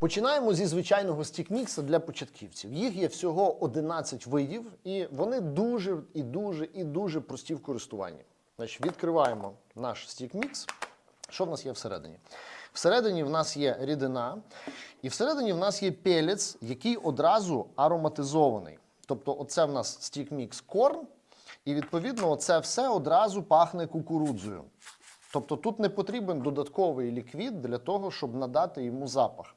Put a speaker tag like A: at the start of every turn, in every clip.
A: Починаємо зі звичайного стікмікса для початківців. Їх є всього 11 видів, і вони дуже і дуже і дуже прості в користуванні. Значить, відкриваємо наш стікмікс. Що в нас є всередині? Всередині в нас є рідина, і всередині в нас є пелець, який одразу ароматизований. Тобто, оце в нас стікмікс корн, і відповідно, це все одразу пахне кукурудзою. Тобто тут не потрібен додатковий ліквід для того, щоб надати йому запах.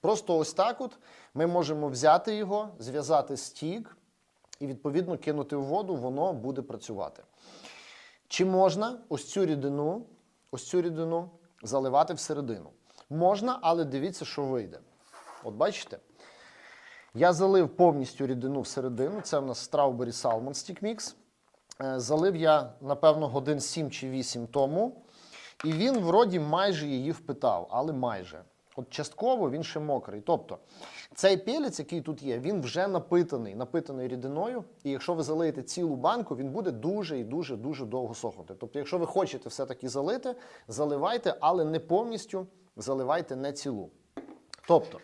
A: Просто ось так от ми можемо взяти його, зв'язати стік і відповідно кинути в воду, воно буде працювати. Чи можна ось цю рідину, ось цю рідину заливати всередину? Можна, але дивіться, що вийде. От бачите? Я залив повністю рідину всередину. Це в нас Strawberry Salmon Stick Mix. Е, Залив я, напевно, годин 7 чи 8 тому. І він вроді майже її впитав, але майже. От частково він ще мокрий. Тобто цей пелець, який тут є, він вже напитаний, напитаний рідиною. І якщо ви залиєте цілу банку, він буде дуже і дуже дуже довго сохнути. Тобто, якщо ви хочете все-таки залити, заливайте, але не повністю заливайте не цілу. Тобто,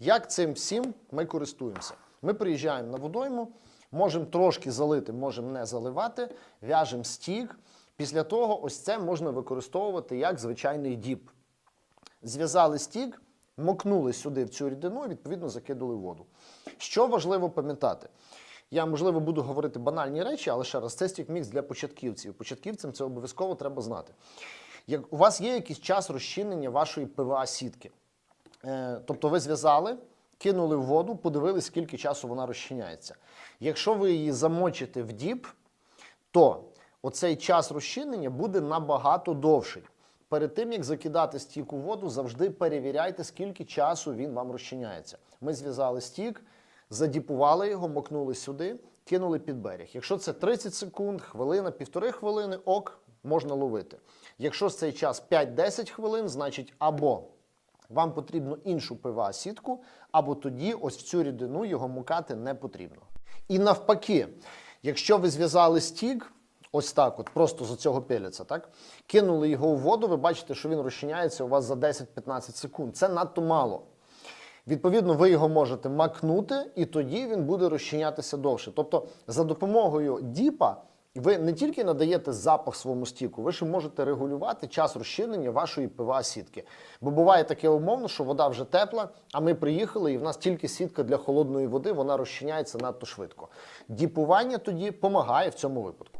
A: як цим всім ми користуємося? Ми приїжджаємо на водойму, можемо трошки залити, можемо не заливати, в'яжемо стік. Після того, ось це можна використовувати як звичайний діп. Зв'язали стік, мокнули сюди в цю рідину і відповідно закинули воду. Що важливо пам'ятати? Я, можливо, буду говорити банальні речі, але ще раз, це стік мікс для початківців. Початківцям це обов'язково треба знати. Як у вас є якийсь час розчинення вашої ПВА сітки, Е, тобто ви зв'язали, кинули в воду, подивились, скільки часу вона розчиняється. Якщо ви її замочите в діп, то оцей час розчинення буде набагато довший. Перед тим, як закидати стік у воду, завжди перевіряйте, скільки часу він вам розчиняється. Ми зв'язали стік, задіпували його, мокнули сюди, кинули під берег. Якщо це 30 секунд, хвилина, півтори хвилини, ок, можна ловити. Якщо цей час 5-10 хвилин, значить або вам потрібно іншу ПВА сітку, або тоді ось в цю рідину його мукати не потрібно. І навпаки, якщо ви зв'язали стік, ось так, от просто з цього пелеця, так кинули його у воду, ви бачите, що він розчиняється у вас за 10-15 секунд. Це надто мало. Відповідно, ви його можете макнути, і тоді він буде розчинятися довше. Тобто, за допомогою діпа ви не тільки надаєте запах своєму стіку, ви ще можете регулювати час розчинення вашої ПВА сітки. Бо буває таке умовно, що вода вже тепла, а ми приїхали, і в нас тільки сітка для холодної води, вона розчиняється надто швидко. Діпування тоді допомагає в цьому випадку.